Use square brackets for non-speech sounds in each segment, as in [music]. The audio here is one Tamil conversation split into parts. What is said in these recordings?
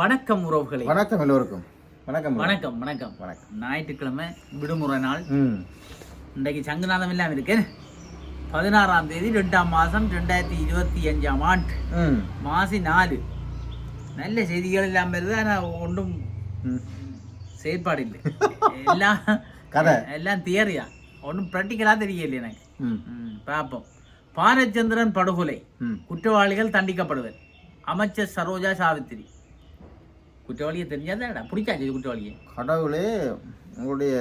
வணக்கம் உறவுகளே. வணக்கம் எல்லோருக்கும். வணக்கம். வணக்கம் வணக்கம். வணக்கம். ஞாயிற்றுக்கிழமை விடுமுறை நாள். இன்றைக்கு சங்குநாதம் எல்லாம் இருக்கு. பதினாறாம் தேதி ரெண்டாம் மாதம் ரெண்டாயிரத்தி இருபத்தி அஞ்சாம் ஆண்டு. மாசி நாலு. நல்ல செய்திகள் எல்லாம் வருது ஆனால் ஒன்றும் செயற்பாடு இல்லை [laughs] எல்லாம் கதை. எல்லாம் தியரியா? ஒன்றும் ப்ராக்டிக்கலாக தெரியல எனக்கு. பார்ப்போம். பாரச்சந்திரன் படுகொலை. குற்றவாளிகள் தண்டிக்கப்படுவர் அமைச்சர் சரோஜா சாவித்திரி. குற்றவாளியை தெரிஞ்சாதாடா பிடிச்சாச்சு இது குற்றவாளியை. கடவுளே உங்களுடைய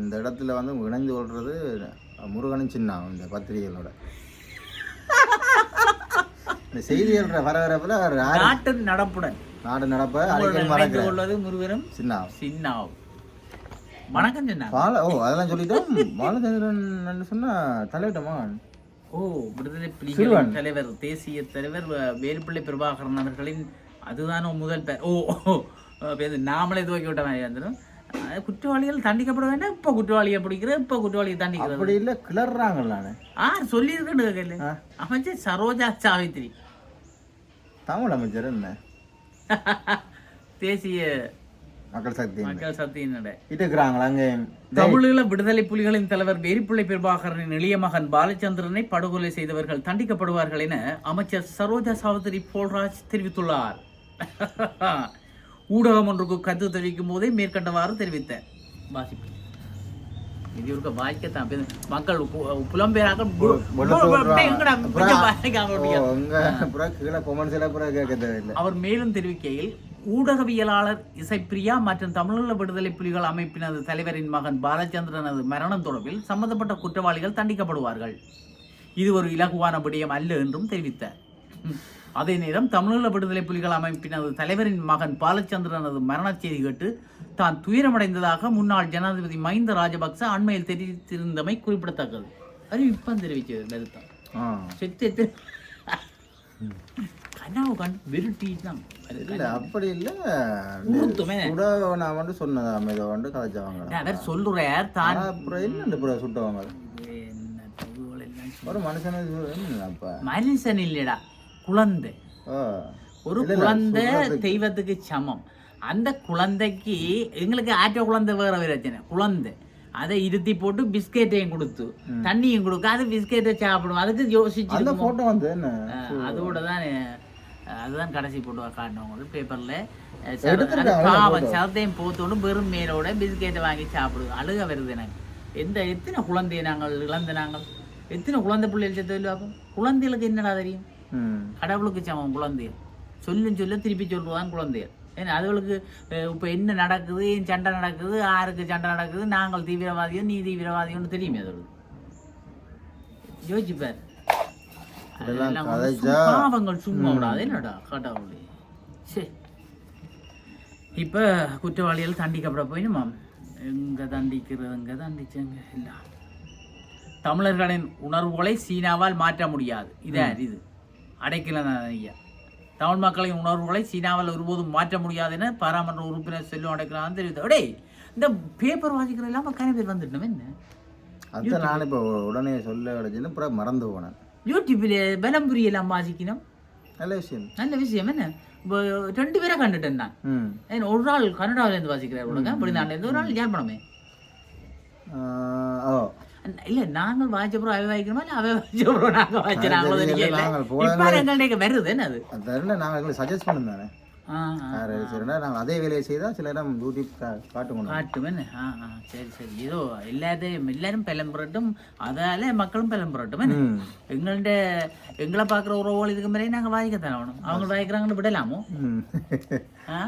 இந்த இடத்துல வந்து இணைந்து கொள்றது முருகனும் சின்ன இந்த பத்திரிகைகளோட. இந்த செய்திகள் வரவரப்பில் அவர் யார்? நாட்டின் நடப்புடன். நாடு நடப்ப அடிக்கடி கொள்வது முருகனும் சின்ன சின்னாவும் வணக்கம் சின்னா ஓ அதெல்லாம் சொல்லிட்டோம். பாலச்சந்திரன் சொன்னா தலையிட்டமா? ஓ விடுதலை. புலிகளின் தலைவர் தேசிய தலைவர் வேலுப்பிள்ளை பிரபாகரன் அவர்களின் அதுதானோ முதல் பேர் ஓ நாமளே துவக்கி விட்ட மாதிரி அஹ், குற்றவாளிகள் தண்டிக்கப்பட வேண்டாம் இப்போ குற்றவாளியை பிடிக்கிற இப்போ குற்றவாளியை தண்டிக்கிறது. அப்படி இல்லை கிளறாங்கல்ல நானு. ஆ சொல்லியிருக்கேன்னு ஆ. அமைச்சர் சரோஜா சாவித்ரி தமிழ் அமைச்சர் என்ன? தேசிய மக்கள் சக்தி மக்கள் சக்தியினோட இட்டுக்கிறாங்களா அங்கே? தமிழீழ விடுதலை புலிகளின் தலைவர் வேரிப்பிள்ளை பிரபாகரனின் இளைய மகன் பாலச்சந்திரனை படுகொலை செய்தவர்கள் தண்டிக்கப்படுவார்கள் என அமைச்சர் சரோஜா சாவித்திரி போல்ராஜ் தெரிவித்துள்ளார். [laughs] ஊடகம் ஒன்றுக்கு கருத்து தெரிவிக்கும் போதே மேற்கண்டவாறு தெரிவித்தார் வாசிப்பு இது இருக்க வாய்க்கத்தான். மக்கள் பு- புலம்பெயராக பு- வெள்ளத்தூர் பு- பு- ரா- எங்கடா கொஞ்சம் வாசிக்காம ஓ, விட்டீங்க? உங்க அப்புறம் கீழே கொமெண்ட்ஸ் எல்லாம் அப்புறம் கேட்க தேவையில்லை அவர் மேலும் தெரிவிக்கையில் ஊடகவியலாளர் இசைப்பிரியா மற்றும் தமிழீழ விடுதலை புலிகள் அமைப்பினது தலைவரின் மகன் பாலச்சந்திரனது மரணம் தொடர்பில் சம்பந்தப்பட்ட குற்றவாளிகள் தண்டிக்கப்படுவார்கள் இது ஒரு இலகுவான விடயம் அல்ல என்றும் தெரிவித்தார். அதே நேரம் தமிழீழ விடுதலை புலிகள் அமைப்பினது தலைவரின் மகன் பாலச்சந்திரனது மரணச் செய்தி கேட்டு தான் துயரமடைந்ததாக முன்னாள் ஜனாதிபதி மஹிந்த ராஜபக்ச அண்மையில் தெரிவித்திருந்தமை குறிப்பிடத்தக்கது. தெரிவிச்சது கருத்தான் ஆ. செத்து கனவு விருட்டி தான் இல்ல அப்படி இல்ல. நான் வந்து சொன்னதா இதை வந்து கதைச்சவங்க அவர் சொல்லுறார் தான். அப்புறம் சுட்டவங்க? ஒரு மனுஷனுக்கு என்ன அப்ப? மனுஷன் இல்லடா. குழந்தை. ஒரு குழந்தை தெய்வத்துக்கு சமம். அந்த குழந்தைக்கு எங்களுக்கு ஆற்ற குழந்தை வேற பிரச்சனை குழந்தை. அதை இருத்தி போட்டு பிஸ்கெட்டையும் கொடுத்து தண்ணியும் கொடுக்க அது பிஸ்கெட்டை சாப்பிடும். அதுக்கு யோசிச்சு அந்த போட்டோ வந்து அதோட தான். அதுதான் கடைசி போட்டு காட்டினவங்க பேப்பரில் பாவம் சரத்தையும் போத்தோடு வெறும் மேலோட பிஸ்கெட்டை வாங்கி சாப்பிடுது அழுக வருது எனக்கு. எந்த எத்தனை குழந்தைய நாங்கள் இழந்த நாங்கள்? எத்தனை குழந்தை பிள்ளைகள் செத்து குழந்தைகளுக்கு என்னடா தெரியும்? கடவுளுக்கு சமம் குழந்தைகள் சொல்லும் சொல்ல திருப்பி சொல்லுவான் குழந்தைகள் ஏன்னா அதுகளுக்கு இப்போ என்ன நடக்குது ஏன் சண்டை நடக்குது யாருக்கு சண்டை நடக்குது நாங்கள் தீவிரவாதியோ நீ தீவிரவாதியோன்னு தெரியுமே அதோட யோசிச்சுப்பார் பாவங்கள் சும்மா விடாது என்னடா கடவுளே. சரி இப்போ குற்றவாளிகள் தண்டிக்கப்பட போயினுமாம் எங்க தண்டிக்கிறது எங்க தண்டிச்சங்க எல்லாம். தமிழர்களின் உணர்வுகளை சீனாவால் மாற்ற முடியாது. இதா இது. அடைக்கல ஐயா. தமிழ் மக்களின் உணர்வுகளை சீனாவால் ஒருபோதும் மாற்ற முடியாது என பாராமன்ற உறுப்பினர் செல்வம் அடைக்கலான்னு தெரிவித்தார். டேய் இந்த பேப்பர் வாசிக்கிற இல்லாமல் கன பேர் வந்துட்டோம் என்ன? அதான் நான் இப்போ உடனே சொல்ல கிடைச்சுன்னு அப்புறம் மறந்து போனேன். யூடியூப்பில் பலம்புரி எல்லாம் வாசிக்கணும். நல்ல விஷயம். நல்ல விஷயம் என்ன? இப்போ ரெண்டு பேரை கண்டுட்டேன் நான். ஒரு ஆள் கனடாவிலேருந்து வாசிக்கிறார் உலக வெளிநாட்டிலேருந்து ஒரு ஆள் ஜாழ்ப்பணமே ஆ, ஓ. இல்ல நாங்கள் வாய்ச்சப்புறம் அவை வாய்க்கிறோமா இல்லை அவை வாய்ச்சப்புறம் நாங்கள் வாய்ச்ச நாங்களும் இப்போ எங்கள்கிட்ட வருது என்ன அது என்ன நாங்கள் சஜஸ்ட். வேறு சரினா நாங்கள் அதே வேலையை செய்தால் சில இடம் யூடியூப் கா- காட்டுங்க காட்டும் என்ன ஆ ஆ சரி சரி ஏதோ எல்லாத்தையும் எல்லாரும் பிளம்புறட்டும் அதால மக்களும் பிளம்புறட்டும் எங்கள்கிட்ட எங்களை பார்க்குற உறவுகள் இதுக்கு முறையே நாங்கள் வாய்க்கத்தானே ஆகணும் அவங்க வாய்க்கிறாங்கன்னு விடலாமோ ஆ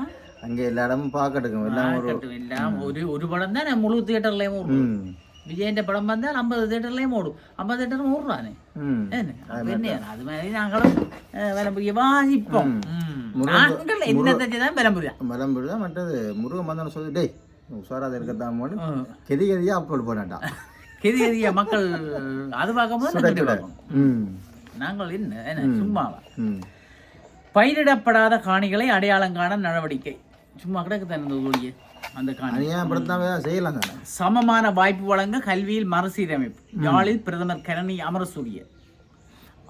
அங்கே எல்லா இடமும் பார்க்கட்டுங்க எல்லாம் ஒரு பார்க்கட்டும் எல்லாம் ஒரு ஒரு படம் தான் முழு தியேட்டர்லயும் விஜயന്റെ படம் வந்தால் ஐம்பது தியேட்டர்லயும் ஓடும் ஐம்பது தியேட்டரும் ஓடுறானே என்ன அது மாதிரி நாங்களும் விளம்பரிய வாசிப்போம். நாங்கள் தான் விளம்புரியா தான் மற்றது முருகன் வந்தான்னு சொல்லி டேய் இருக்கத்தான் போது கெதி கெதியாக அப்லோட் பண்ணாட்டான் கெதி கெதிய மக்கள் அது பார்க்கும்போது நாங்கள் என்ன என்ன சும்மாவா பயிரிடப்படாத காணிகளை அடையாளம் காண நடவடிக்கை சும்மா கிடக்கு தனது ஒழிய அந்த காணி செய்யலாம் சமமான வாய்ப்பு வழங்க கல்வியில் மறுசீரமைப்பு. யாழில் பிரதமர் கரணி அமரசூரிய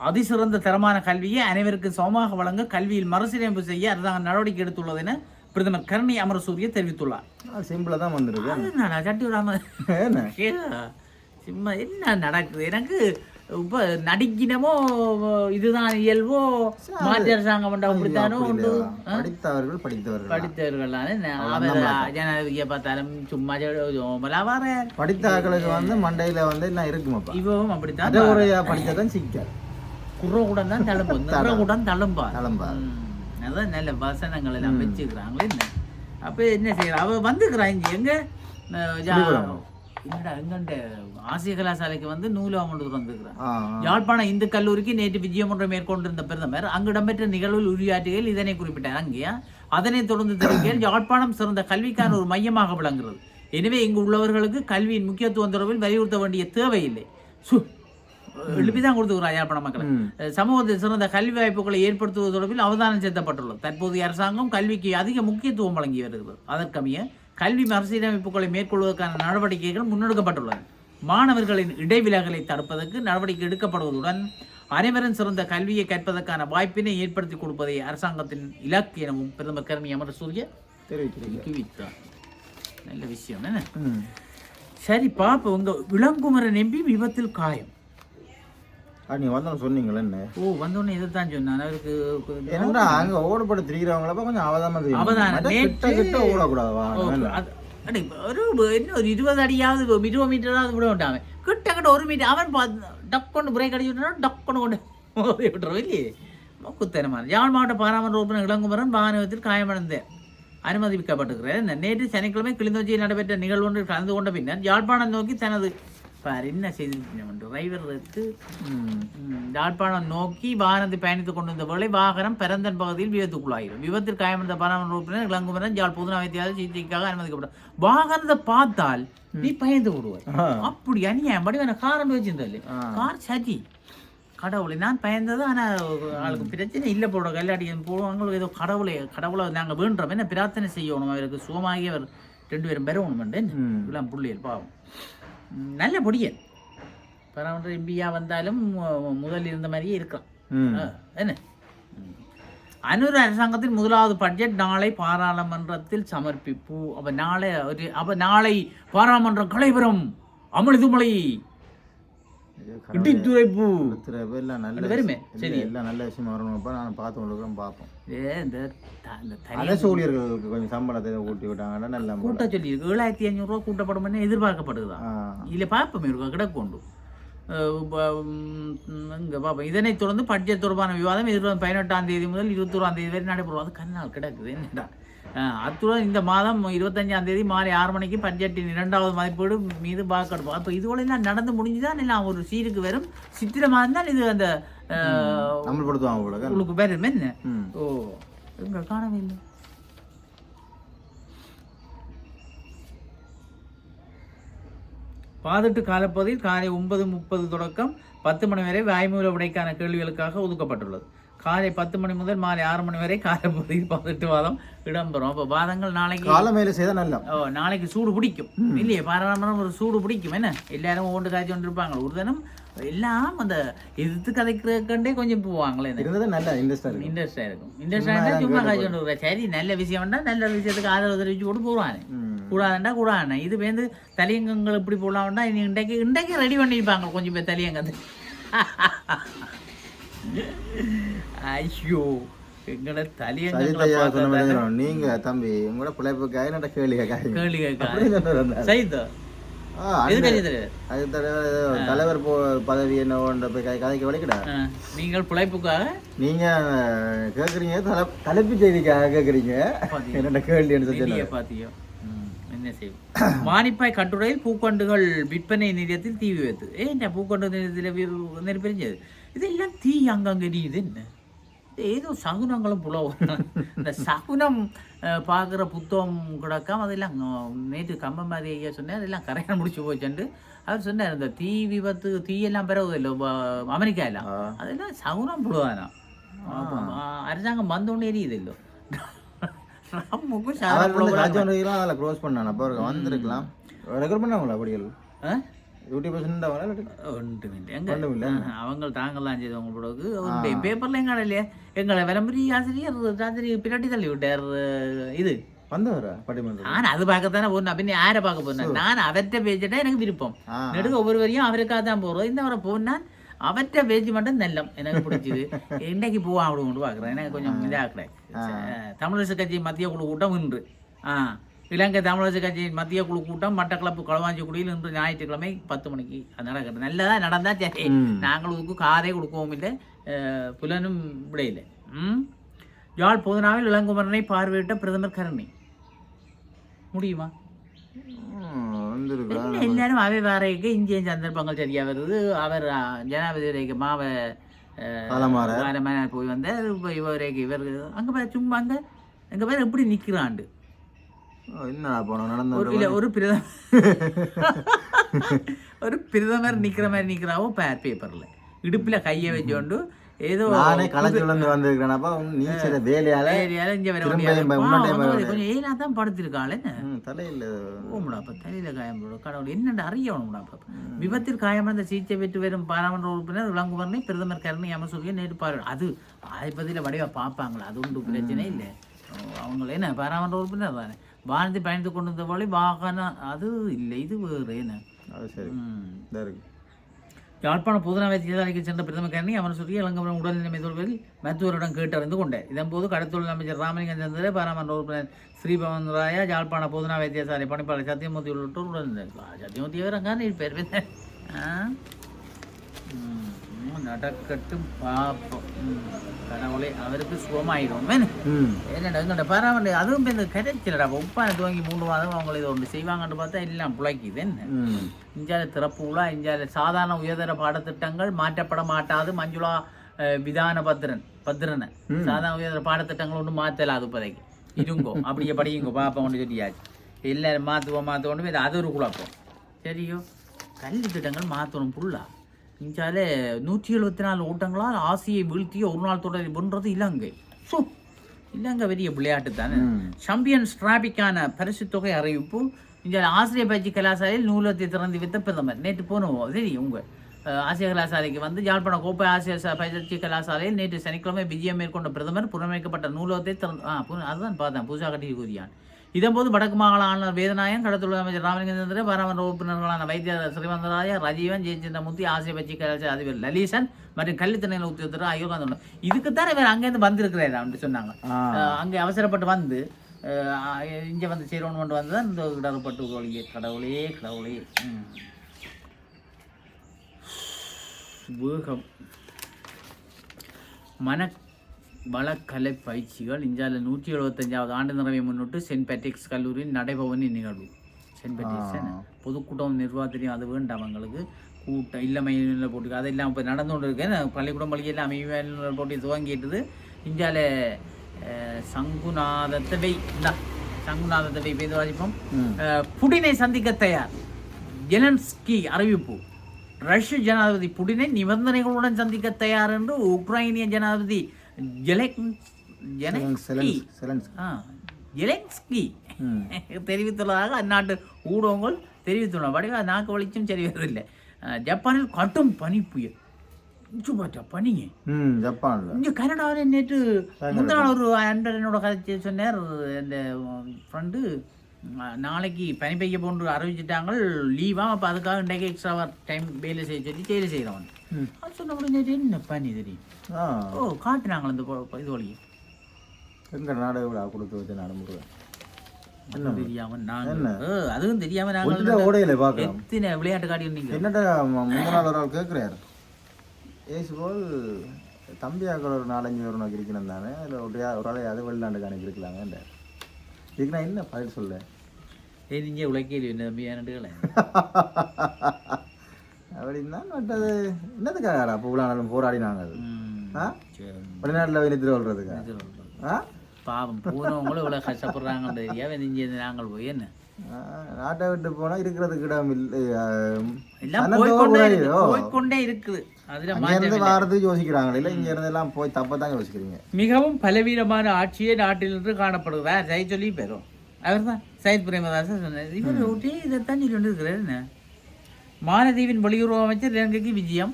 அதிசிறந்த தரமான கல்வியை அனைவருக்கும் சமமாக வழங்க கல்வியில் மறுசீரமைப்பு செய்ய அரசாங்கம் நடவடிக்கை எடுத்துள்ளது என பிரதமர் கருணை அமரசூரிய தெரிவித்துள்ளார். சிம்பிளாக தான் வந்திருக்கு. என்னடா சட்டி விடாம. என்ன? கேளா, சும்மா என்ன நடக்குது? எனக்கு இப்ப நடிக்கினமோ இதுதான் இயல்போ மாற்று அரசாங்கம் அப்படித்தானோ உண்டு? படித்தவர்கள் படித்தவர்கள் அவர் ஜனாதிபதியை பார்த்தாலும் சும்மா ஜோமலா வர. படித்தவர்களுக்கு வந்து மண்டையில வந்து என்ன இருக்குமாப்பா? இவவும் அப்படித்தான் உரையா படித்ததான் சிக்கல். குர்ரகுடம் தான் தழும்பும் நிறகுடம் தழும்பா தழும்பா. ம். அதான் நல்ல வசனங்கள் எல்லாம் வச்சுக்கிறாங்களே என்ன? அப்ப என்ன செய்யற? அவ வந்துக்கிறான் இங்க. எங்க. என்னடா எங்கண்ட? ஆசிய கலாசாலைக்கு வந்து நூலகம் கொண்டு வந்துக்கிறான் ஆ யாழ்ப்பாண இந்து கல்லூரிக்கு நேற்று விஜயம் ஒன்றை மேற்கொண்டிருந்த பிரதமர் அங்கு இடம்பெற்ற நிகழ்வில் உரையாற்றுகையில் இதனை குறிப்பிட்டார். அங்கே அதனைத் தொடர்ந்து தெரிவிக்கையில் யாழ்ப்பாணம் சிறந்த கல்விக்கான ஒரு மையமாக விளங்குகிறது. எனவே இங்கு உள்ளவர்களுக்கு கல்வியின் முக்கியத்துவம் தொடர்பில் வலியுறுத்த வேண்டிய தேவையில்லை. சு எழுப்பிதான் கொடுத்துக்கிறார் யாழ்ப்பாண மக்களை. சமூகத்தில் சிறந்த கல்வி வாய்ப்புகளை ஏற்படுத்துவது தொடர்பில் அவதானம் செலுத்தப்பட்டுள்ளது. தற்போதைய அரசாங்கம் கல்விக்கு அதிக முக்கியத்துவம் வழங்கி வருகிறது. அதற்கமைய கல்வி மறுசீரமைப்புகளை மேற்கொள்வதற்கான நடவடிக்கைகள் முன்னெடுக்கப்பட்டுள்ளன. மாணவர்களின் இடைவிலகலை தடுப்பதற்கு நடவடிக்கை எடுக்கப்படுவதுடன் அனைவரும் சிறந்த கல்வியை கற்பதற்கான வாய்ப்பினை ஏற்படுத்தி கொடுப்பதே அரசாங்கத்தின் இலக்கு எனவும் பிரதமர் கருணி அமரசூரிய தெரிவிச்சிருக்கீங்க தெரிவித்தார் நல்ல விஷயம் என்ன? சரி பாப்ப உங்க இளங்குமரன் எம்பி விபத்தில் காயம். நீங்க வந்தோம் சொன்னீங்களே ஓ வந்தோடனே இதைத்தான் சொன்னான். அவருக்கு என்னடா அங்க ஓடப்பட திரிகிறவங்களப்ப கொஞ்சம் தெரியும். அவதானம். கிட்ட கிட்ட ஓடக்கூடாது ஓ, வாகனம் என்ன? அது- அட, ஒரு என்ன ஒரு இருபது அடியாவது இருபது மீட்டராவது விட அவன். கிட்ட கிட்ட ஒரு மீட்டர். அவன் பார்த்து டக்குன்னு பிரேக் அடிச்சு விட்டான் டக்குன்னு கொண்டு மோதி விட்டுறோம் இல்லையே? குத்தனமான யாழ் மாவட்ட பாராமன்ற உறுப்பினர் இளங்குமரன் வாகனத்தில் காயமடைந்தார் அனுமதிக்கப்பட்டிருக்கிறார். நேற்று சனிக்கிழமை கிளிநொச்சியில் நடைபெற்ற நிகழ்வு ஒன்றில் கலந்து கொண்ட பின்னர் யாழ்ப்பாணம் நோக்கி தனது பார் என்ன செய்திருக்கிறேன் டிரைவர். ம், யாழ்ப்பாணம் நோக்கி வாகனத்தை பயணித்துக் கொண்டிருந்த வேளை வாகனம் பெரந்தன் பகுதியில் விபத்துக்குள்ளாகிறது விபத்தில் காயமடைந்த பாராமன்ற உறுப்பினர் இளங்குமரன் யாழ் பொதுநா வைத்தியாளர் சிகிச்சைக்காக அனுமதிக்கப்பட்டார் வாகனத்தை பார்த்தால் நீ பயந்து விடுவாய் ஆ. அப்படி அநியாயம். படி வேணா கார் வச்சிருந்தாலே. கார் சரி கடவுளை நான் பயந்தது ஆனால் ஆளுக்கு பிரச்சனை இல்லை போட கல்லாடி போடுவாங்க ஏதோ கடவுளை கடவுளை நாங்கள் வேண்டுறோம். என்ன பிரார்த்தனை செய்யணும்? அவருக்கு சுகமாகி அவர் ரெண்டு பேரும் பெறணும். இளம் புள்ளியல் பாவம். நல்ல பொடியல் பரவன்ற எம்பியா வந்தாலும் முதல் இருந்த மாதிரியே இருக்கான் ம். ஆ, என்ன. அனுர அரசாங்கத்தின் முதலாவது பட்ஜெட் நாளை பாராளுமன்றத்தில் சமர்ப்பிப்பு அப்ப நாளை ஒரு அப்ப நாளை பாராளுமன்றம் கலைபெறும் அமளிதுமலை இடித்துரைப்பு எல்லாம் நல்ல வருமே. சரி. இல்ல, எல்லாம் நல்ல விஷயம் வரணும்ப்பா நான் பார்த்து உங்களுக்கு பார்ப்போம். ஏ, இந்த அரசு ஊழியர்களுக்கு கொஞ்சம் சம்பளத்தை கூட்டி விட்டாங்கன்னா நல்லா கூட்ட சொல்லி இருக்கு ஏழாயிரத்தி ஐநூறு ரூபா கூட்டப்படும் எதிர்பார்க்கப்படுதுதான். ஆ. இதில் பார்ப்போம் இருக்கா கிடக்கொண்டு இங்கே பார்ப்போம். இதனைத் தொடர்ந்து பட்ஜெட் தொடர்பான விவாதம். எதிர்வரும் பதினெட்டாம் தேதி முதல் இருபத்தோராம் தேதி வரை நடைபெறும். அது கண்ணால் கிடக்குது. என்னடா? அத்துடன் இந்த மாதம் இருபத்தஞ்சாம் தேதி மாலை ஆறு மணிக்கு பட்ஜெட்டின் இரண்டாவது மதிப்பீடு மீது வாக்கெடுப்போம் அப்போ இதுவெல்லாம் நடந்து முடிஞ்சுதான் எல்லாம் ஒரு சீருக்கு வரும் சித்திரை மாதம் தான் இது அந்த அமல்படுத்துவாங்க உங்களுக்கு உங்களுக்கு பேர் என்ன? ஓ எங்க காணவே இல்லை. பாதட்டு காலப்பகுதியில் காலை ஒன்பது முப்பது தொடக்கம் பத்து மணி வரை வாய்மூல விடைக்கான கேள்விகளுக்காக ஒதுக்கப்பட்டுள்ளது. காலை பத்து மணி முதல் மாலை ஆறு மணி வரை காலப்பகுதியில் பாதட்டு வாதம் இடம்பெறும். அப்போ வாதங்கள் நாளைக்கு காலமேல செய்தால் நல்லா. ஓ நாளைக்கு சூடு பிடிக்கும். இல்லையே பாராளுமன்றம் ஒரு சூடு பிடிக்கும். என்ன? எல்லாரும் ஒவ்வொன்று காய்ச்சி கொண்டு இருப்பாங்க. ஒரு தினம் எல்லாம் அந்த எதிர்த்து கதைக்கிறதுக்கண்டே கொஞ்சம் போவாங்களே இருந்தது நல்ல இன்ட்ரெஸ்டாக இருக்கும். இன்ட்ரெஸ்டாக இருக்கும். இன்ட்ரெஸ்டாக சும்மா காய்ச்சி வருவா. சரி நல்ல விஷயம் வேண்டா நல்ல விஷயத்துக்கு ஆதரவு தெரிவிச்சு போட்டு போடுவானே. கூடாதுண்டா கூடாதுண்ணா இது வந்து தலையங்கங்கள் இப்படி போடலாம்டா இனி இன்றைக்கு இன்றைக்கு ரெடி பண்ணியிருப்பாங்க கொஞ்சம் பேர் தலையங்கத்தை. [laughs] ஐயோ எங்கட தான். நீங்க தம்பி உங்களோட பிழைப்புக்காக என்னோட கேள்வி கேட்காதீங்க கேள்வி கேட்க அப்படி சொன்னவர் வந்தார். சைதா தலைவர் பதவி கதை- கதைக்கு வலிக்கடா ஆ, நீங்கள் பிழைப்புக்காக? நீங்க கேக்குறீங்க தலை தலைப்பு செய்திக்காக கேக்குறீங்க. என்னோட கேள்வி வெளியே பாத்தியோ? என்ன செய்யும்? மானிப்பாய் கட்டுரையில் பூக்கண்டுகள் விற்பனை நிலையத்தில் தீ விபத்து ஏன் பூக்கண்டு நிலையத்தில் நெருப்பிரிஞ்சது இதெல்லாம் தீ அங்கங்க எரியுது என்ன? இது ஏதோ சகுனங்களும் புலவும் இந்த சகுனம் பார்க்குற புத்தகம் கிடக்காம அதெல்லாம் நேற்று கம்ப மாதிரி ஐயா சொன்னேன் அதெல்லாம் கரையான் முடிச்சு போச்சுண்டு அவர் சொன்னார் இந்த தீ விபத்து தீயெல்லாம் பிறகுது இல்லை அமெரிக்கா எல்லாம். அதெல்லாம் சகுனம் புடுவானா அரசாங்கம் வந்தோடனே எரியுது இல்லை நமக்கும் சாதாரண க்ளோஸ் பண்ணான் அப்போ வந்திருக்கலாம் ரெக்கார்ட் பண்ணாங்களா அப்படிகள் சொன்னவங்களா இல்லாட்டி ஒன்றுமில்லை எங்க? ஒன்றுமில்லை. ஆ, அவங்க தாங்கலாம் செய்தவங்க பிறகு ஒரு பேப்பர்ல எங்க இல்லையே? எங்களை விளம்பரி ஆசிரியர் ராத்திரி பின்னாடி தள்ளி விட்டார் இது. நான் அது பார்க்கத்தானே போனேன் பின்ன யாரை பார்க்க போனேன் நான் அவர்கிட்ட பேசிட்டா எனக்கு விருப்பம். ஆ. நெடுக ஒவ்வொரு வரையும் அவருக்காக தான் போகிறோம் இந்த வரை போனால் அவற்றை பேச்சு மட்டும் நல்லம். எனக்கு பிடிச்சது. [laughs] இன்னைக்கு போவா அப்படி கொண்டு பார்க்குறேன். எனக்கு கொஞ்சம் இதாகிறேன். தமிழரசு கட்சி மத்திய குழு கூட்டம் இன்று. ஆ. இலங்கை தமிழரசு கட்சியின் மத்திய குழு கூட்டம் மட்டக்களப்பு களவாஞ்சிக்குடியில் இன்று ஞாயிற்றுக்கிழமை பத்து மணிக்கு. அது நடக்கிறது நல்லதா நடந்தா சரி. நாங்களுக்கு காரே கொடுக்கவும் இல்லை. புலனும் விடையில ம்? யாழ் பொதுனாவில் இளங்குமரனை பார்வையிட்ட பிரதமர் கருணை. முடியுமா? எல்லாரும் அவை வேறைக்கு இந்தியன் சந்தர்ப்பங்கள் சரியா வருது? அவர் ஜனாதிபதி மாவ போய் வந்தார். இப்போ இவரைக்கு இவர் அங்க சும்மா அங்க அங்க பாரு எப்படி நிக்கிறாண்டு? ஓ, என்னடா போனோம் நடந்த ஒரு இல்ல [laughs] ஒரு பிரதமர் நிக்கிற மாதிரி நிக்கிறாவோ பேர் பேப்பர்ல இடுப்புல கையை வச்சோண்டு ஏதோ நானே களத்துல இருந்து வந்திருக்கிறேனப்பா நீ சில வேலையால ஏரியால இங்க வர முடியாது கொஞ்சம் ஏனா தான் படுத்திருக்காள் தலையில. ஓம்டா அப்ப தலையில காயம் போடும் கடவுள் என்னென்று அறியணும்டா அப்ப? விபத்தில் காயமடைந்த சிகிச்சை பெற்று வரும் பாராளுமன்ற உறுப்பினர் இளங்குமரனை பிரதமர் கருணை அமைச்சர்கள் நேற்று பாரு அது ஆய்ப்பதில் வடிவா பார்ப்பாங்களா? அது ஒன்றும் பிரச்சனை இல்லை. அவங்க என்ன பாராளுமன்ற உறுப்பினர் தானே? வாழ்ந்து பயணித்து கொண்டு வந்த வழி வாகனம் அது இல்லை இது வேறு என்ன? அது சரி. இருக்கு. யாழ்ப்பாண பொதுநல வைத்தியசாலைக்கு சென்ற பிரதமர் கருணை அவர் சொல்லி இளங்கமரம் உடல்நிலைமை தொடர்பில் மருத்துவரிடம் கேட்டறிந்து கொண்டார். இதன்போது கடத்தொழில் அமைச்சர் ராமலிங்கம் சந்திர பாராமன்ற உறுப்பினர் ஸ்ரீபவன் ராயா யாழ்ப்பாண பொதுநல வைத்தியசாலை பணிப்பாளர் சத்தியமூர்த்தி உள்ளிட்டோர் உடனிருந்தார் சத்தியமூர்த்தி அவர் அங்கே இருப்பார் ஆ? நடக்கட்டும் பார்ப்போம் கடவுளே அவருக்கு சுகமாயிடும் என்னடா பராமரி அதுவும் இந்த கிடைச்சிலடா உப்பானை துவங்கி மூணு மாதம் அவங்களை இதை ஒன்று செய்வாங்கன்னு பார்த்தா எல்லாம் பிழைக்குது என்ன ம் இந்தியாவில் திறப்பு விழா இந்தியாவில் சாதாரண உயர்தர பாடத்திட்டங்கள் மாற்றப்பட மாட்டாது மஞ்சுளா விதான பத்திரன் பத்திரனை சாதாரண உயர்தர பாடத்திட்டங்கள் ஒன்றும் மாற்றலாது இப்போதைக்கு இருங்கோ அப்படியே படியுங்கோ பாப்பா ஒன்று சொல்லியாச்சு எல்லாரும் மாற்றுவோம் இது அது ஒரு குழப்பம் சரியோ கல்வி திட்டங்கள் மாற்றணும் புல்லா இந்தியாவில் நூற்றி எழுபத்தி நாலு ஓட்டங்களால் ஆசியை வீழ்த்திய ஒரு நாள் தொடரை வென்றது இலங்கை. சு இலங்கை பெரிய விளையாட்டு தானே. சாம்பியன்ஸ் டிராபிக்கான பரிசு தொகை அறிவிப்பு. இந்த ஆசிரியர் பயிற்சி கலாசாலையில் நூலகத்தை திறந்து வைத்த பிரதமர். நேற்று போனோம் சரி உங்க அஹ், ஆசிய கலாசாலைக்கு வந்து யாழ்ப்பாண கோப்பை ஆசிய பயிற்சி கலாசாலையில் நேற்று சனிக்கிழமை விஜயம் மேற்கொண்ட பிரதமர் புனரமைக்கப்பட்ட நூலகத்தை திறந்து ஆ அதுதான் பார்த்தேன் புதுசாக கட்டி கூறியான். இதன்போது வடக்கு மாகாண ஆளுநர் வேதநாயகம் கடத்துறை அமைச்சர் ராமலிங்கம் சந்திர பாராமன்ற உறுப்பினர்களான வைத்திய ஸ்ரீவந்தராய ரஜீவன் ஜெயச்சந்திரமூர்த்தி ஆசிய பயிற்சி கலாச்சார அதிபர் லலீசன் மற்றும் கல்வித்துறையில் உத்தியோகத்தர் ஆகியோர் இதுக்குத்தான் இவர் அங்கேருந்து வந்திருக்கிறார் அப்படின்னு சொன்னாங்க. அங்கே அவசரப்பட்டு வந்து இங்கே வந்து சேரணும் கொண்டு வந்து தான் இந்த இடர்பட்டு கோழியே கடவுளே கடவுளே. வேகம். மன வளக்கலை பயிற்சிகள். இந்தியாவில் நூற்றி எழுபத்தஞ்சாவது ஆண்டு நிறைவை முன்னிட்டு சென்ட் பேட்ரிக்ஸ் கல்லூரியில் நடைபவனி நிகழ்வு சென்ட் பேட்ரிக்ஸ்? பொதுக்கூட்டம் நிர்வாகத்திலையும் அது வேண்டாம் அவங்களுக்கு கூட்டம் இல்லமையில போட்டி அதெல்லாம் இப்போ நடந்து கொண்டு இருக்கேன் பள்ளிக்கூடம் பள்ளியில் அமைவியல் போட்டி துவங்கிட்டது. இந்தியாவில் சங்குநாதத்தை இந்தா சங்குநாதத்தை பேருந்து வாசிப்போம்? புடினை சந்திக்க தயார். ஜெலன்ஸ்கி அறிவிப்பு. ரஷ்ய ஜனாதிபதி புடினை நிபந்தனைகளுடன் சந்திக்க தயார் என்று உக்ரைனிய ஜனாதிபதி ஜெலென்ஸ்கி தெரிவித்துள்ளதாக அந்நாட்டு ஊடகங்கள் தெரிவித்துள்ளன. வடிவா நாக்கு வலிச்சும் சரி வரவில்லை. அஹ், ஜப்பானில் கட்டும் பனி புயல் சும்மாட்டா பனிங்க ஜப்பான்ல. இங்கே கனடாவில் நேற்று முந்தின ஒரு அண்டர் என்னோட கதை சொன்னார். இந்த ஃப்ரெண்டு நாளைக்கு பனி பெய்ய போன்று அறிவிச்சிட்டாங்க லீவா அப்போ அதுக்காக இன்றைக்கு எக்ஸ்ட்ரா டைம் வேலை செய்ய சொல்லி செயல் செய்கிறவன். அது சொன்ன உடனே என்ன பனி தெரியும் ஆ. ஓ காட்டுனாங்களே இந்த இது வழியை எங்க நாடக விழா கொடுத்து வச்ச நடைமுறை அதுவும் தெரியாம நாங்க ஓடையில பார்க்கலாம். எத்தனை விளையாட்டு காட்டி நீங்க? என்னட்ட மு- முந்தின நாள் ஒரு ஆள் கேட்குறாரு ஏசு போல் ஒரு நாலஞ்சு பேர் இருக்கணும் தானே? அதில் ஒரு ஒரு ஆளை அது வெளிநாட்டுக்கு அனுப்பியிருக்கலாங்கன்ற இதுக்கு நான் என்ன பதில் சொல்ல? நீங்க உழைக்கல என்ன தம்பி ஏன்னுகளே அப்படின்னா மற்றது என்னதுக்காக அப்போ இவ்வளோ நாளும் போராடினாங்க அது ஆ வெளிநாட்டில் வெளிநாட்டு சொல்கிறதுக்கா ஆ பாவம் போனவங்களும் இவ்வளவு கஷ்டப்படுறாங்கன்னு தெரியா இங்கே நாங்கள் போய் என்ன நாட்டை விட்டு போனால் இருக்கிறதுக்கு இடம்? போய்க்கொண்டே இருக்குது அதுல வாரத்துக்கு யோசிக்கிறாங்க இல்லை இங்க இருந்து எல்லாம் போய் தப்பா யோசிக்கிறீங்க மிகவும் பலவீனமான ஆட்சியே நாட்டிலிருந்து காணப்படுகிறார் ஜெய் சொல்லி பெறும் அவர் தான் சயித் பிரேமதாசன் சொன்னார். இவர் ஒட்டே இதைத்தான் சொல்லி கொண்டு இருக்கிறார் என்ன? மாலத்தீவின் வெளியுறவு அமைச்சர் இலங்கைக்கு விஜயம்.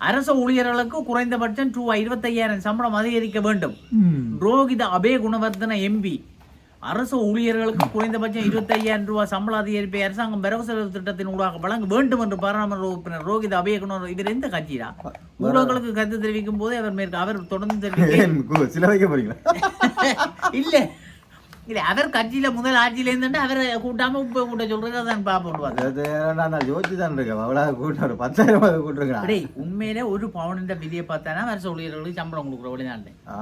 அரசு ஊழியர்களுக்கு குறைந்தபட்சம் ரூ. இருபத்தையாயிரம் சம்பளம் அதிகரிக்க வேண்டும். ரோகித அபே குணவர்தன எம்பி அரசு ஊழியர்களுக்கு குறைந்தபட்சம் இருபத்தையாயிரம் ரூபாய் சம்பள அதிகரிப்பை அரசாங்கம் வரவு செலவு திட்டத்தின் ஊடாக வழங்க வேண்டும் என்று பாராளுமன்ற உறுப்பினர் ரோகித அபே குணவர் இவர் எந்த கட்சியா ஊடகங்களுக்கு கருத்து தெரிவிக்கும் போதே அவர் மேற்கு அவர் தொடர்ந்து தெரிவிக்க [laughs] இல்ல. இல்ல அவர் கட்சியில முதல் ஆட்சியில இருந்துட்டு அவரை கூட்டாம இப்ப கூட்ட சொல்றது அதான் பாப்போம் நான் யோசிச்சு தான் இருக்கேன். அவ்வளோ கூட்டம் பத்தாயிரம் கூட்டுருக்கேன் டேய் உண்மையிலே ஒரு பவுண்ட விலையை பார்த்தானா? அரசு ஊழியர்களுக்கு சம்பளம் கொடுக்குற வெளிநாட்டு ஆ.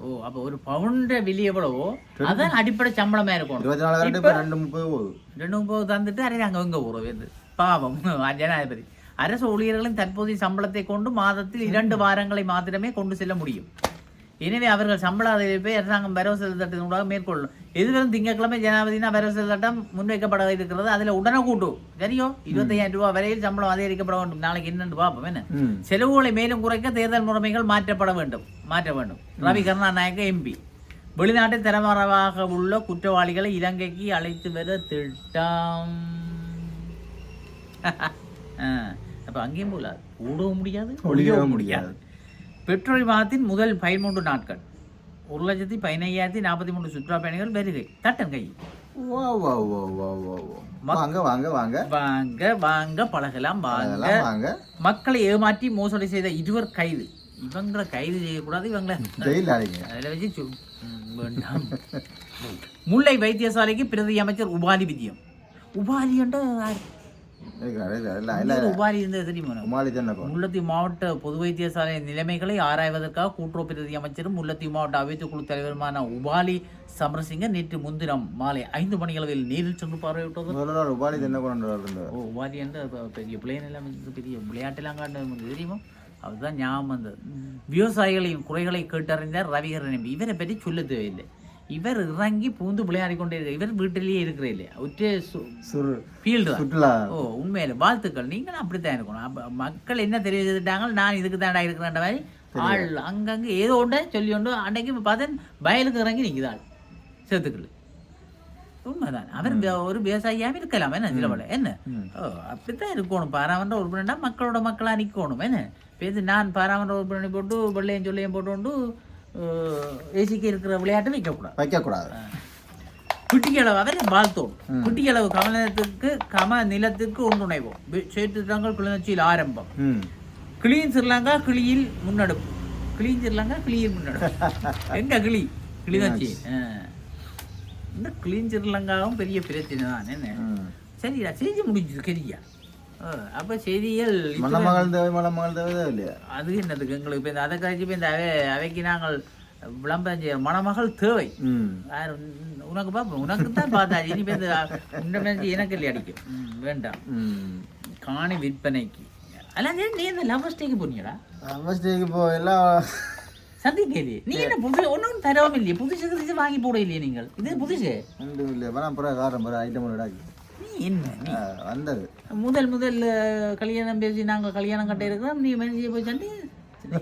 ஓ அப்ப ஒரு பவுண்ட விலை எவ்வளவோ அதான் அடிப்படை சம்பளமா இருக்கணும். இருபத்தி நாலு கரெக்ட் இப்போ ரெண்டு முப்பது போகுது. ரெண்டு முப்பது தந்துட்டு அரே அங்க இங்க போறது பாவம் ஜனாதிபதி. அரசு ஊழியர்களின் தற்போதைய சம்பளத்தை கொண்டு மாதத்தில் இரண்டு வாரங்களை மாத்திரமே கொண்டு செல்ல முடியும். எனவே அவர்கள் சம்பள அதிகரிப்பை அரசாங்கம் வரவு செலவு திட்டத்தினூடாக மேற்கொள்ளும். எதிர்வரும் திங்கட்கிழமை ஜனாதிபதினா வரவு செலவு திட்டம் முன்வைக்கப்பட இருக்கிறது. அதுல உடனே கூட்டும் சரியோ? இருபத்தையாயிரம் ரூபாய் வரையில் சம்பளம் அதிகரிக்கப்பட வேண்டும். நாளைக்கு என்னன்னு பார்ப்போம். என்ன? செலவுகளை மேலும் குறைக்க தேர்தல் முறைமைகள் மாற்றப்பட வேண்டும். மாற்ற வேண்டும். ரவி கருணாநாயக்க எம்பி வெளிநாட்டில் தலைமறைவாக உள்ள குற்றவாளிகளை இலங்கைக்கு அழைத்து வர திட்டம். [laughs] அப்ப அங்கேயும் போல ஓடவும் முடியாது. ஒழியவும் முடியாது. பெட்ரோல் மாதத்தின் முதல் பதிமூன்று நாட்கள். ஒரு லட்சத்தி பதினையாயிரத்தி நாற்பத்தி மூன்று சுற்றுலா பயணிகள் வருகை. தட்டன் கை. வாங்க வாங்க வாங்க. வாங்க வாங்க பழகலாம் வாங்க. மக்களை ஏமாற்றி மோசடி செய்த இருவர் கைது. இவங்களை கைது செய்யக்கூடாது இவங்களை அதில் வச்சு வேண்டாம். முல்லை வைத்தியசாலைக்கு பிரதி அமைச்சர் உபாலி விஜயம் உபாலி என்ற தென்னக்கோ முல்லத்தீவு மாவட்ட பொது வைத்தியசாலை நிலைமைகளை ஆராய்வதற்காக கூட்டுறவு அமைச்சரும் முல்லத்தீவு மாவட்ட அவைத்துக் குழு தலைவருமான உபாலி சமரசிங்க நேற்று முன்தினம் மாலை ஐந்து மணியளவில் நேரில் சென்று பார்வையிட்டது. உபாலி ஓ உபாலி என்ற பெரிய வந்து பெரிய விளையாட்டெல்லாம் காட்டு தெரியுமா? அதுதான் ஞாபகம் வந்தது. விவசாயிகளின் குறைகளை கேட்டறிந்தார் ரவிகரன் இவரை பற்றி சொல்ல தேவையில்லை. இவர் இறங்கி பூந்து விளையாடி கொண்டே இருக்க இவர் வீட்டிலேயே இருக்கிற இல்லையா ஒற்றே ஃபீல்டு சுற்றுலா. ஓ உண்மையில வாழ்த்துக்கள். நீங்களும் அப்படித்தான் இருக்கணும். அப்ப மக்கள் என்ன தெரிவிச்சுட்டாங்க நான் இதுக்கு தாண்டா இருக்கிறேன்ற மாதிரி ஆள் அங்கங்க ஏதோ ஒன்று சொல்லி ஒன்று அன்னைக்கு பார்த்தேன் வயலுக்கு இறங்கி நிற்குதாள் சேத்துக்கள் உண்மைதான். அவர் ஒரு விவசாயியாவே இருக்கலாம். என்ன சில பல என்ன. ஓ அப்படித்தான் இருக்கணும். பாராமன்ற உறுப்பினர்னா மக்களோட மக்களா நிற்கணும் என்ன? பேசி நான் பாராமன்ற உறுப்பினர் போட்டு வெள்ளையும் சொல்லையும் போட்டு ஏசிக்கு இருக்கிற விளையாட்டு வைக்கக்கூடாது. வைக்கக்கூடாது. குட்டிகளவு அவரை வாழ்த்தோம் குட்டிகளவு கமலத்துக்கு கம நிலத்துக்கு ஒன்றுணைவோம் சேற்றுத்தங்கள் கிளிநொச்சியில் ஆரம்பம். ம். கிளீன் ஸ்ரீலங்கா கிளியில் முன்னெடுப்பு. கிளீன் ஸ்ரீலங்கா கிளியில் முன்னெடுப்பு. [laughs] எங்க கிளி? கிளிநொச்சி. ஆ. இந்த கிளீன் ஸ்ரீலங்காவும் பெரிய பிரச்சனை தான் என்ன சரிடா செய்தி முடிஞ்சது கரியா அப்ப செய்திகள் மணமகள் தேவை மணமகள் தேவை இல்லையா அது என்னதுக்கு எங்களுக்கு இப்போ இந்த அதை கழிச்சு இப்போ இந்த அவை அவைக்கு நாங்கள் விளம்பரம் செய்ய மணமகள் தேவை உனக்கு பார்ப்போம் உனக்கு தான் பார்த்தாச்சு இனி பேருந்து உன்னை எனக்கு இல்லை அடிக்கும் வேண்டாம் காணி விற்பனைக்கு சரி, நீ இந்த லவ் ஸ்டேக்கு போனீங்களா ஃபஸ்ட்டுக்கு இப்போ எல்லாம் சந்திக்கலையே நீ என்ன புது ஒன்றும் தரவும் இல்லையே புதுசு புதுசு வாங்கி போட இல்லையே நீங்கள் இது புதுசு இல்லை பணம் அப்புறம் காரம் பிறகு ஐட்டம் என்ன வந்தது. முதல் முதல் கல்யாணம் பேசி நாங்கள் கல்யாணம் கட்ட இருக்கிறோம். நீ மனுஷியை போய் சண்டி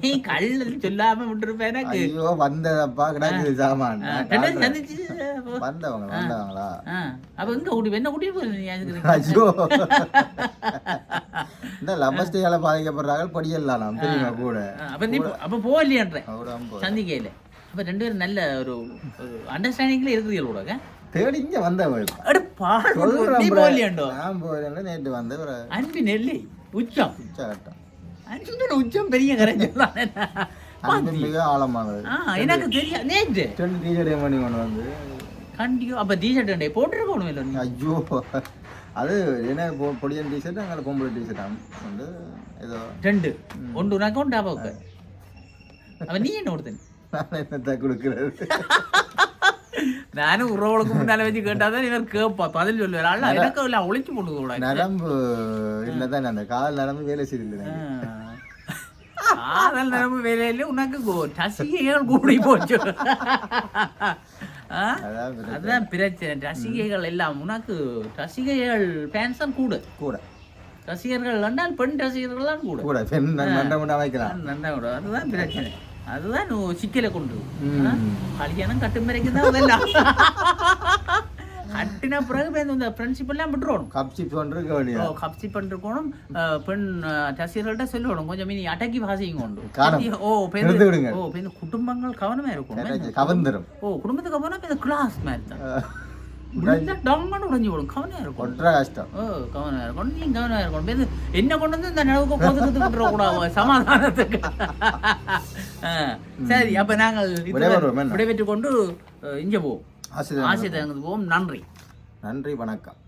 நீ கல்லு சொல்லாம விட்டுருப்ப எனக்கு. ஐயோ வந்ததப்பா கிடக்குது சாமான். சந்திச்சு. வந்தவங்க வந்தவங்களா? அப்ப எங்க கூட்டி என்ன கூட்டிட்டு போய் நீ அதுக்கு? ஐயோ. இந்த பாதிக்கப்படுறாங்க படியலாம் தெரியுமா? கூட. அப்ப நீ அப்ப போகலையன்ற? அவரும் போ- சந்திக்கையில அப்ப ரெண்டு பேரும் நல்ல ஒரு அண்டர்ஸ்டாண்டிங்ல இருக்கிறீர்கள் கூட தேடி இங்க வந்தவள் அடு பாடு நீ போகலையாண்டோ நான் போறேன் நேற்று வந்த ஒரு எல்லை உச்சம் உச்சகட்டம் அன்பின் உச்சம் பெரிய கரை சொல்லலாம் அன்பு மிக ஆழமானது எனக்கு தெரியும் நேற்று ரெண்டு டீச்சர் பண்ணி கொண்டு வந்து கண்டியோ அப்ப டிஷர்ட் டே போட்டுருக்கணும் இல்லை ஐயோ அது என்ன பொடியன் டிஷர்ட் அங்கே பொம்பளை டிஷர்ட் வந்து ஏதோ ரெண்டு ஒன்று உனக்கு ஒன்று அப்பாவுக்கு அப்ப நீ என்ன ஒருத்தன் நான் என்னத்தை கொடுக்குறது நானும் உறவுகளுக்கு முன்னால வச்சு கேட்டாதான் இவர் கேட்பா பதில் சொல்லுவார் அல்ல எனக்கு இல்லை ஒழிச்சு போட்டு கூட நரம்பு இல்லைதான் அந்த கால் நரம்பு வேலை செய்யல காதல் நரம்பு வேலையில உனக்கு ரசிகைகள் கூடி போச்சு. அதுதான் பிரச்சனை ரசிகைகள் எல்லாம் உனக்கு ரசிகைகள் ஃபேன்ஸும் கூட கூட ரசிகர்கள் என்றால் பெண் ரசிகர்கள் தான் கூட கூட பெண் நண்ட மட்டும் வைக்கலாம் நன்றா அதுதான் பிரச்சனை அதுதான் நு- சிக்கலை கொண்டு. கல்யாணம் கட்டும் வரைக்கும் தான் அதெல்லாம் கட்டின பிறகு இந்த ஃப்ரெண்ட்ஷிப் எல்லாம் விட்டுறணும். கப்சி போன்று கவனியா ஓ கப்சி பண்ணிருக்கணும் பெண் ரசிகர்கள்ட்ட சொல்லணும். கொஞ்சம் இனி அடக்கி வாசிங்க காணும். ஓ விடுங்க. ஓ இப்ப இந்த குடும்பங்கள் கவனமா இருக்கும் கவர்ந்துரும். ஓ குடும்பத்துக்கு இப்ப இந்த கிளாஸ் மாதிரி தான். டங்கன்னு உடைஞ்சு விடும் கவனமா இருக்கும். கஷ்டம். ஓ கவனம் இருக்கணும் நீ கவனம் இருக்கணும் இது என்ன கொண்டு வந்து இந்த நிலவுக்கு போதுக்கு விட்டுறக்கூடாது சமாதானத்துக்கு. சரி அப்ப நாங்கள்? விடைபெற்று கொண்டு இங்க போவோம். ஆசிரியர் ஆசிரியர் போவோம். நன்றி. நன்றி வணக்கம்.